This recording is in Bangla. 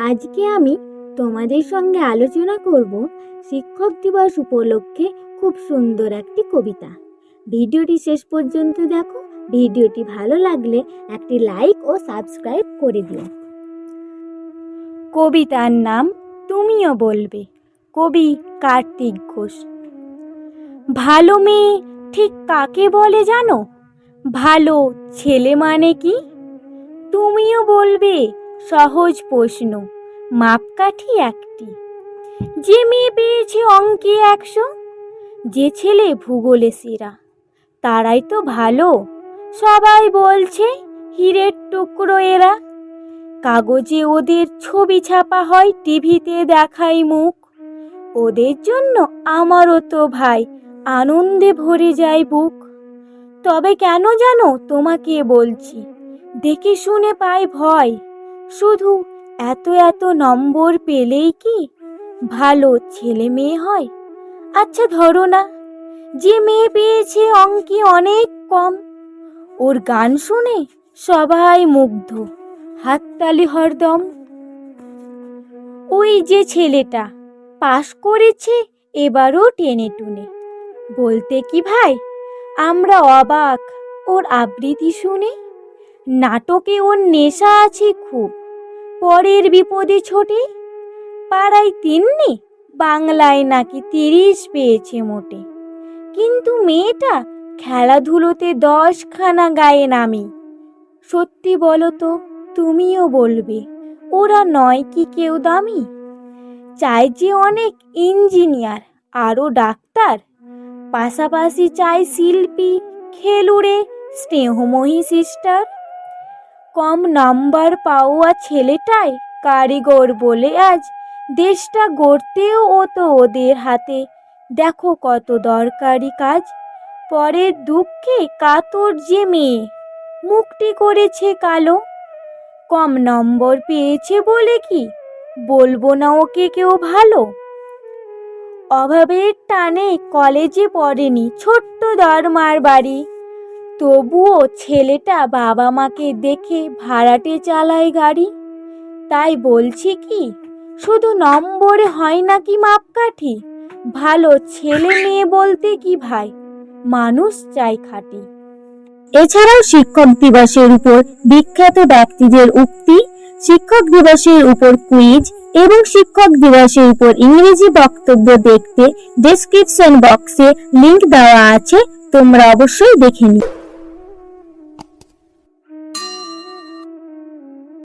আজকে আমি তোমাদের সঙ্গে আলোচনা করব শিক্ষক দিবস উপলক্ষে খুব সুন্দর একটি কবিতা। ভিডিওটি শেষ পর্যন্ত দেখো, ভিডিওটি ভালো লাগলে একটি লাইক ও সাবস্ক্রাইব করে দিও। কবিতার নাম তুমিও বলবে, কবি কার্তিক ঘোষ। ভালো মেয়ে ঠিক কাকে বলে জানো? ভালো ছেলে মানে কি? তুমিও বলবে সহজ প্রশ্ন, মাপকাঠি একটি। যে মেয়ে পেয়েছে অঙ্কে একশো, যে ছেলে ভূগোলে সেরা, তারাই তো ভালো। সবাই বলছে, হীরের টুকরো এরা। কাগজে ওদের ছবি ছাপা হয়, টিভিতে দেখাই মুখ। ওদের জন্য আমারও তো ভাই, আনন্দে ভরে যায় বুক। তবে কেন জানো তোমাকে বলছি, দেখে শুনে পাই ভয়। শুধু এত এত নম্বর পেলেই কি ভালো ছেলে মেয়ে হয়? আচ্ছা ধরো না, যে মেয়ে পেয়েছে অঙ্কে অনেক কম, ওর গান শুনে সবাই মুগ্ধ, হাততালি হরদম। ওই যে ছেলেটা পাশ করেছে, এবারও টেনে টুনে। বলতে কি ভাই, আমরা অবাক, ওর আবৃত্তি শুনে? নাটকে ওর নেশা আছে খুব। পরের বিপদে ছোটে? পাড়ায় তিন্নি বাংলায় নাকি তিরিশ পেয়েছে মোটে। কিন্তু মেয়েটা খেলাধুলোতে দশখানা গায়ে নামি। সত্যি বলো তো, তুমিও বলবে, ওরা নয় কি কেউ দামি? চাই যে অনেক ইঞ্জিনিয়ার, আরও ডাক্তার। পাশাপাশি চাই শিল্পী, খেলুড়ে, স্নেহময়ী সিস্টার। কম নাম্বার পাওয়া ছেলেটাই কারিগর বলে আজ দেশটা গড়তেও ও তো ওদের হাতে। দেখো কত দরকারি কাজ। পরের দুঃখে কাতর যে মেয়ে। মুখটি করেছে কালো। কম নম্বর পেয়েছে বলে কি? বলব না ওকে কেউ ভালো। অভাবের টানে কলেজে পড়েনি ছোট্ট দরমার বাড়ি। তবুও ছেলেটা বাবা মাকে দেখে ভাড়াটে চালায় গাড়ি। তাই বলছি কি, শুধু নম্বরে হয় নাকি মাপকাঠি? ভালো ছেলে মেয়ে বলতে কি ভাই? মানুষ চাই খাঁটি। এছাড়াও শিক্ষক দিবসের উপর বিখ্যাত ব্যক্তিদের উক্তি, শিক্ষক দিবসের উপর কুইজ এবং শিক্ষক দিবসের উপর ইংরেজি বক্তব্য দেখতে ডেসক্রিপশন বক্সে লিংক দেওয়া আছে, তোমরা অবশ্যই দেখে নিও।